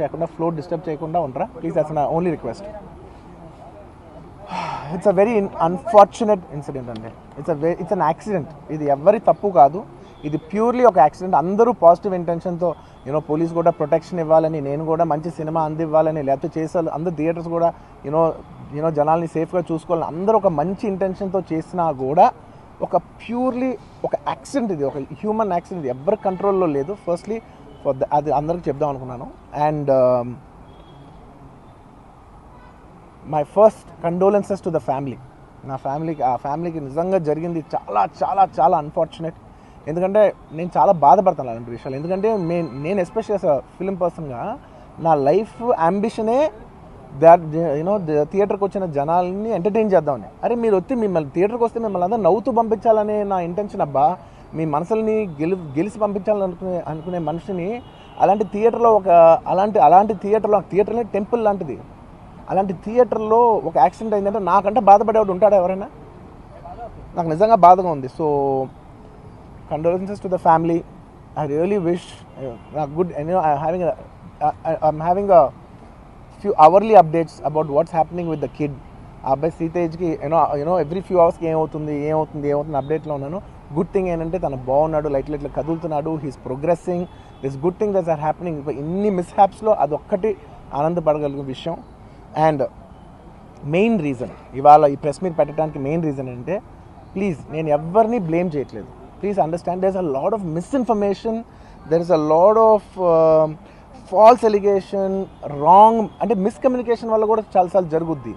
చేయకుండా flow disturb చేయకుండా ఉంటారా ప్లీజ్ దట్స్ నా only request it's a very unfortunate incident అండి. It's a very it's an accident ఇది ఎవరి తప్పు కాదు. ఇది ప్యూర్లీ ఒక యాక్సిడెంట్ అందరూ పాజిటివ్ ఇంటెన్షన్తో యూనో పోలీస్ కూడా ప్రొటెక్షన్ ఇవ్వాలని నేను కూడా మంచి సినిమా అందివ్వాలని లేకపోతే చేసే అందరు థియేటర్స్ కూడా యూనో యూనో జనాల్ని సేఫ్గా చూసుకోవాలని అందరూ ఒక మంచి ఇంటెన్షన్తో చేసినా కూడా ఒక ప్యూర్లీ ఒక యాక్సిడెంట్ ఇది. ఒక హ్యూమన్ యాక్సిడెంట్ ఎవరి కంట్రోల్లో లేదు. ఫస్ట్లీ ఫర్ ద అది అందరికి చెప్దాం అనుకున్నాను. And my first condolences to the family నా ఫ్యామిలీకి ఆ ఫ్యామిలీకి నిజంగా జరిగింది చాలా చాలా చాలా అన్ఫార్చునేట్ ఎందుకంటే నేను చాలా బాధపడతాను అలాంటి విషయాలు. ఎందుకంటే నేను నేను ఎస్పెషల్ ఫిలిం పర్సన్గా నా లైఫ్ అంబిషనే దాట్ యూనో థియేటర్కి వచ్చిన జనాల్ని ఎంటర్టైన్ చేద్దామని. అరే మీరు వచ్చి మిమ్మల్ని థియేటర్కి వస్తే మిమ్మల్ని అందరూ నవ్వుతూ పంపించాలనే నా ఇంటెన్షన్ అబ్బా. మీ మనసుల్ని గెలి గెలిచి పంపించాలని అనుకునే అనుకునే మనిషిని అలాంటి థియేటర్లో ఒక అలాంటి అలాంటి థియేటర్లో థియేటర్లో టెంపుల్ లాంటిది. అలాంటి థియేటర్లో ఒక యాక్సిడెంట్ అయిందంటే నాకంటే బాధపడేవాడు ఉంటాడా ఎవరైనా? నాకు నిజంగా బాధగా ఉంది. So condolences to the family I really wish నాకు good I having I'm having a few hourly updates about what's happening with the kid ఆ అబ్బాయి సీతేజ్కి you know you know every few అవర్స్కి ఏమవుతుంది ఏమవుతుంది ఏమవుతుంది అప్డేట్లో ఉన్నాను. గుడ్ థింగ్ ఏంటంటే తను బాగున్నాడు లైట్లు ఇట్లా కదులుతున్నాడు he's progressing this good thing this are happening ఇన్ని మిస్ హ్యాప్స్లో అదొక్కటి ఆనందపడగలిగే విషయం. అండ్ మెయిన్ రీజన్ ఇవాళ ఈ ప్రెస్ మీట్ పెట్టడానికి మెయిన్ రీజన్ um, అంటే ప్లీజ్ నేను ఎవరిని బ్లేమ్ చేయట్లేదు. Please understand there is a lot of misinformation there is a lot of false allegation wrong అంటే మిస్కమ్యూనికేషన్ వల్ల కూడా చాలాసార్లు జరుగుద్ది.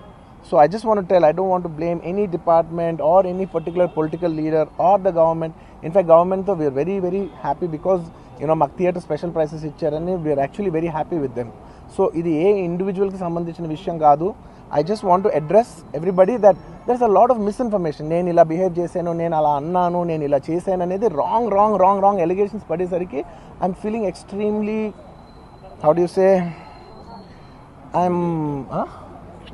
So I just want tell I don't want blame any department or any particular political leader or the government in fact గవర్నమెంట్తో we are very very happy because you know మాకు theatre special prices ఇచ్చారని we are actually very happy with them so ఇది ఏ ఇండివిజువల్కి సంబంధించిన విషయం కాదు. I just want to address everybody that there is a lot of misinformation నేను ఇలా బిహేవ్ చేశాను నేను అలా అన్నాను నేను ఇలా చేశాను అనేది wrong wrong wrong wrong allegations పడేసరికి I'm feeling extremely how do say I'm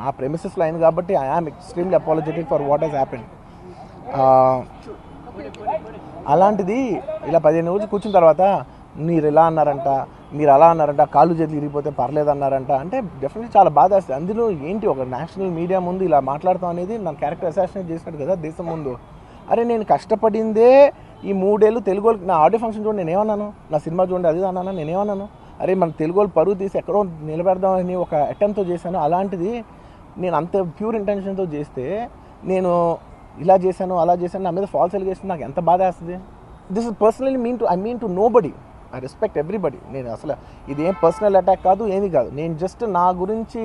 నా ప్రెమిసెస్లో అయింది కాబట్టి I am extremely apologetic for what he's happen అలాంటిది ఇలా పదిహేను రోజులు కూర్చున్న తర్వాత మీరు ఇలా అన్నారంట? మీరు అలా అన్నారంట? కాళ్ళు చేతులు ఇరిగిపోతే పర్లేదు అన్నారంట? అంటే డెఫినెట్లీ చాలా బాధ వేస్తుంది. అందులో ఏంటి ఒక నేషనల్ మీడియా ముందు ఇలా మాట్లాడతాం అనేది నా క్యారెక్టర్ అసాసినేట్ చేసినట్టు కదా దేశం ముందు. అరే నేను కష్టపడిందే ఈ మూడేళ్ళు తెలుగు వాళ్ళకి నా ఆడియో ఫంక్షన్ చూడండి నేనేమన్నాను నా సినిమా చూడండి అది అన్నాను? నేనేమన్నాను అరే మన తెలుగు వాళ్ళు పరువు తీసి ఎక్కడో నిలబెడదామని ఒక అటెంప్ట్తో చేశాను. అలాంటిది నేను అంత ప్యూర్ ఇంటెన్షన్తో చేస్తే నేను ఇలా చేశాను అలా చేశాను నా మీద ఫాల్స్ ఎలిగేషన్ నాకు ఎంత బాధ వేస్తుంది? This is personally mean to I mean to nobody I respect everybody నేను అసలు ఇది ఏం పర్సనల్ అటాక్ కాదు ఏమీ కాదు. నేను జస్ట్ నా గురించి